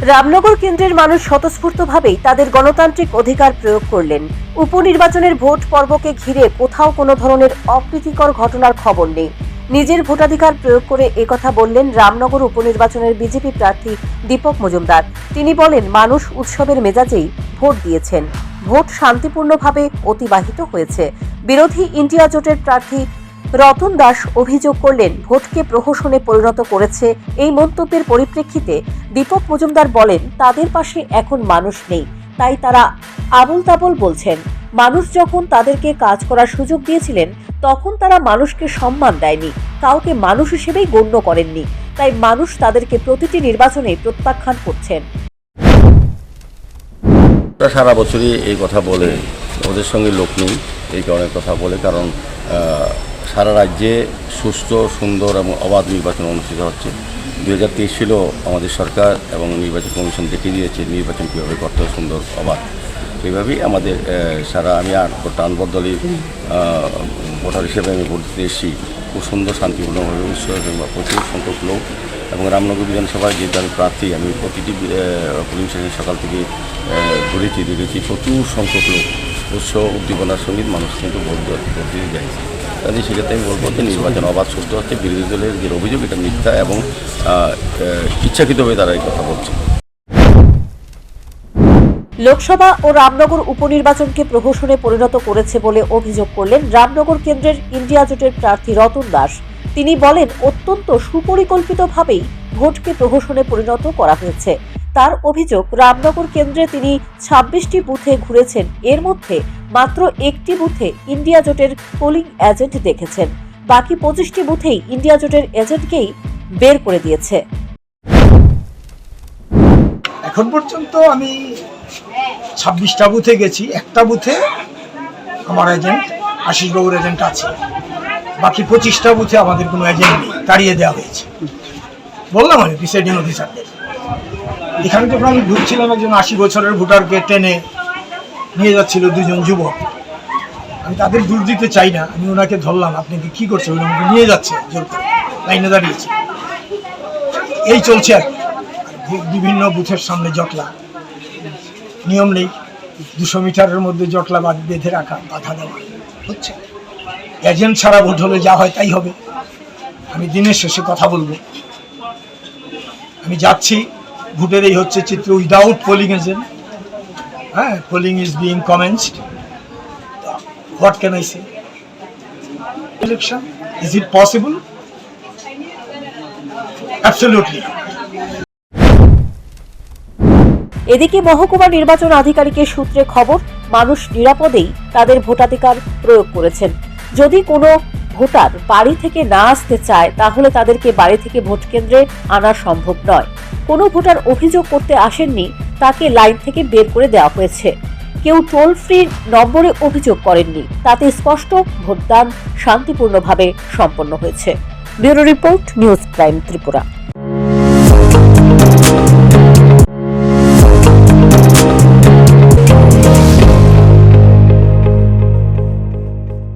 রামনগর কেন্দ্রের মানুষ স্বতঃস্ফূর্তভাবেই তাদের গণতান্ত্রিক অধিকার প্রয়োগ করলেন। উপনির্বাচনের ভোট পর্বকে ঘিরে কোথাও কোনো ধরনের অপ্রীতিকর ঘটনার খবর নেই। নিজের ভোটাধিকার প্রয়োগ করে একথা বললেন রামনগর উপনির্বাচনের বিজেপি প্রার্থী দীপক মজুমদার। তিনি বলেন, মানুষ উৎসবের মেজাজেই ভোট দিয়েছেন। ভোট শান্তিপূর্ণভাবে অতিবাহিত হয়েছে। বিরোধী ইন্ডিয়া জোটের প্রার্থী রতন দাস অভিযোগ করলেন, ভোটকে প্রহসনে পরিণত করেছে। এই মন্তব্যের পরিপ্রেক্ষিতে দীপক মজুমদার বলেন, তাদের পাশে এখন মানুষ নেই। তাই তারা আবল তাবল বলছেন, মানুষ যখন তাদেরকে কাজ করার সুযোগ দিয়েছিলেন, তখন তারা মানুষকে সম্মান দেয়নি। কাউকে মানুষ হিসেবেই গণ্য করেননি। তাই মানুষ তাদেরকে প্রতিটি নির্বাচনে প্রত্যাখ্যান করছেন। সারা বছরই এই কথা বলে, ওদের সঙ্গে লোক নেই, এই কারণে কথা বলে, কারণ সারা রাজ্যে সুস্থ, সুন্দর এবং অবাধ নির্বাচন অনুষ্ঠিত হচ্ছে। দু হাজার তেইশ ছিল আমাদের সরকার এবং নির্বাচন কমিশন দেখিয়ে দিয়েছে, নির্বাচন কীভাবে করতে সুন্দর, অবাধ। এইভাবেই আমাদের সারা আমি আর টানবর দলের ভোটার হিসেবে আমি ভোট দিতে এসেছি। খুব সুন্দর, শান্তিপূর্ণভাবে উৎসব প্রচুর সংখ্যক লোক এবং রামনগর বিধানসভায় যেহেতু আমি প্রার্থী, আমি প্রতিটি পুলিশ স্টেশন সকাল থেকে ঘুরেছি, দেখেছি, প্রচুর সংখ্যক লোক। উৎসব, উদ্দীপনার সংগীত মানুষ কিন্তু ভোট ভোট দিতে যায়। কাজে সেক্ষেত্রে আমি বলব যে নির্বাচন অবাধ সুস্থ হচ্ছে। বিরোধী দলের যে অভিযোগ, এটা মিথ্যা এবং ইচ্ছাকৃতভাবে তারা এই কথা বলছে। লোকসভা ও রামনগর উপনির্বাচনকে প্রহসনে পরিণত করেছে বলে অভিযোগ করলেন রামনগর কেন্দ্রের ইন্ডিয়া জোটের প্রার্থী রতন দাস। তিনি বলেন, অত্যন্ত সুপরিকল্পিতভাবেই ভোটকে প্রহসনে পরিণত করা হয়েছে। তার অভিযোগ, রামনগর কেন্দ্রে তিনি ছাব্বিশটি বুথে ঘুরেছেন। এর মধ্যে মাত্র একটি বুথে ইন্ডিয়া জোটের পোলিং এজেন্ট দেখেছেন। বাকি পঁচিশটি বুথেই ইন্ডিয়া জোটের এজেন্টকেই বের করে দিয়েছে। এখন পর্যন্ত আমি ছাব্বিশটা বুথে গেছি। একটা বুথে আমার এজেন্ট আশিস বাবুর এজেন্ট আছে। বাকি পঁচিশটা বুথে আমাদের কোনো এজেন্ট নেই। তাড়িয়ে দেওয়া হয়েছে। বললাম আমি প্রিসাইডিং অফিসারদের এখানে যখন আমি ঢুকছিলাম একজন আশি বছরের ভোটারকে টেনে নিয়ে যাচ্ছিল দুজন যুবক। আমি তাদের দূর দিতে চাই না, আমি ওনাকে ধরলাম, আপনি কি কি করছেন? উনি আমাকে নিয়ে যাচ্ছে জোর করে লাইনে দাঁড়িয়েছে এই চলছে আর। বিভিন্ন বুথের সামনে জটলা। নিয়ম নেই, দুশো মিটারের মধ্যে জটলা বেঁধে রাখা, বাধা দেওয়া। হচ্ছে। এজেন্ট ছাড়া ভোট হলে যা হয় তাই হবে। আমি দিনের শেষে কথা বলব। আমি যাচ্ছি। ভোটের এই হচ্ছে চিত্র উইদাউট পোলিং এজেন্ট হ্যাঁ polling is being commenced what can I election is it possible absolutely এদিকে মহকুমা নির্বাচন আধিকারিকের সূত্রে খবর, মানুষ নিরাপদেই তাদের ভোটাধিকার প্রয়োগ করেছেন। যদি কোনো ভোটার বাড়ি থেকে না আসতে চায়, তাহলে তাদেরকে বাড়ি থেকে ভোট কেন্দ্রে আনা সম্ভব নয়। কোনো ভোটার অভিযোগ করতে আসেননি, তাকে লাইন থেকে বের করে দেওয়া হয়েছে। কেউ টোল ফ্রি নম্বরে অভিযোগ করেননি, তাতে স্পষ্ট ভোটদান শান্তিপূর্ণভাবে সম্পন্ন হয়েছে। Bureau report, news prime Tripura.